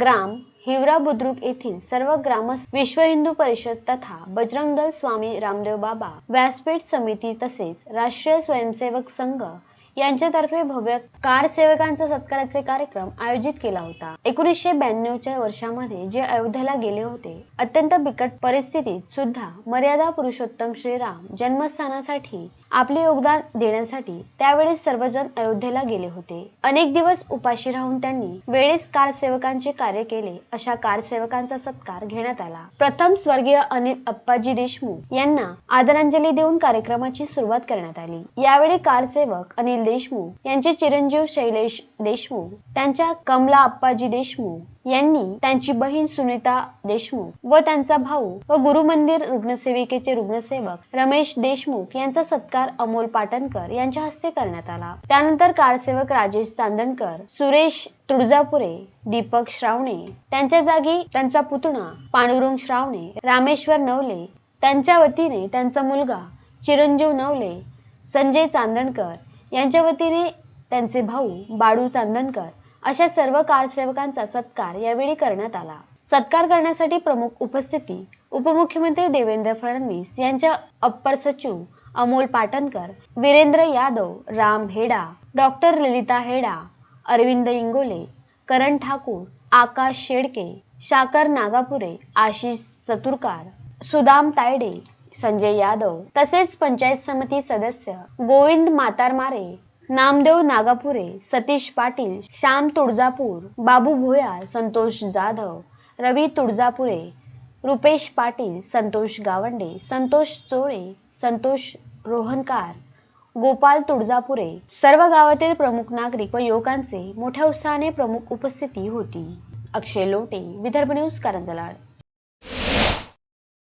ग्राम हिवरा बुद्रुक येथील सर्व ग्रामस्थ विश्व हिंदू परिषद तथा बजरंग दल स्वामी रामदेव बाबा व्यासपीठ समिती तसेच राष्ट्रीय स्वयंसेवक संघ यांच्यातर्फे भव्य कार सेवकांचा सत्काराचे कार्यक्रम आयोजित केला होता. एकोणीसशे ब्याण्णवच्या वर्षामध्ये जे अयोध्याला गेले होते अत्यंत बिकट परिस्थितीत सुद्धा मर्यादा पुरुषोत्तम श्रीराम जन्मस्थानासाठी आपले योगदान देण्यासाठी त्यावेळेस सर्वजण अयोध्येला गेले होते. अनेक दिवस उपाशी राहून त्यांनी वेळेस कार सेवकांचे कार्य केले अशा कार सेवकांचा सत्कार घेण्यात आला. प्रथम स्वर्गीय अनिल अप्पाजी देशमुख यांना आदरांजली देऊन कार्यक्रमाची सुरुवात करण्यात आली. यावेळी कार सेवक अनिल देशमुख यांचे चिरंजीव शैलेश देशमुख त्यांच्या कमला अप्पाजी देशमुख यांनी त्यांची बहीण सुनीता देशमुख व त्यांचा भाऊ व गुरुमंदिर रुग्णसेविकेचे रुग्णसेवक रमेश देशमुख यांचा सत्कार अमोल पाटणकर यांच्या हस्ते करण्यात आला. त्यानंतर कारसेवक राजेश चांदणकर सुरेश तुळजापुरे दीपक श्रावणे त्यांच्या जागी त्यांचा पुतणा पांडुरंग श्रावणे रामेश्वर नवले त्यांच्या वतीने त्यांचा मुलगा चिरंजीव नवले संजय चांदणकर यांच्या वतीने त्यांचे भाऊ बाळू चांदणकर अशा सर्व कारसेवकांचा सत्कार यावेळी करण्यात आला. सत्कार करण्यासाठी प्रमुख उपस्थिती उपमुख्यमंत्री देवेंद्र फडणवीस यांच्या अप्पर सचिव अमोल पाटणकर वीरेंद्र यादव राम हेडा डॉक्टर ललिता हेडा अरविंद इंगोले करण ठाकूर आकाश शेडके शाकर नागापुरे आशिष चतुरकार सुदाम तायडे संजय यादव तसेच पंचायत समिती सदस्य गोविंद मातारमारे नामदेव नागापुरे सतीश पाटील श्याम तुळजापूर बाबू भोयार संतोष जाधव रवी तुळजापुरे रुपेश पाटील संतोष गावंडे संतोष चोळे संतोष रोहनकार गोपाल तुळजापुरे. सर्व गावातील प्रमुख नागरिक व युवकांचे मोठ्या उत्साहाने प्रमुख उपस्थिती होती. अक्षय लोटे विदर्भ न्यूज कारंजलाड.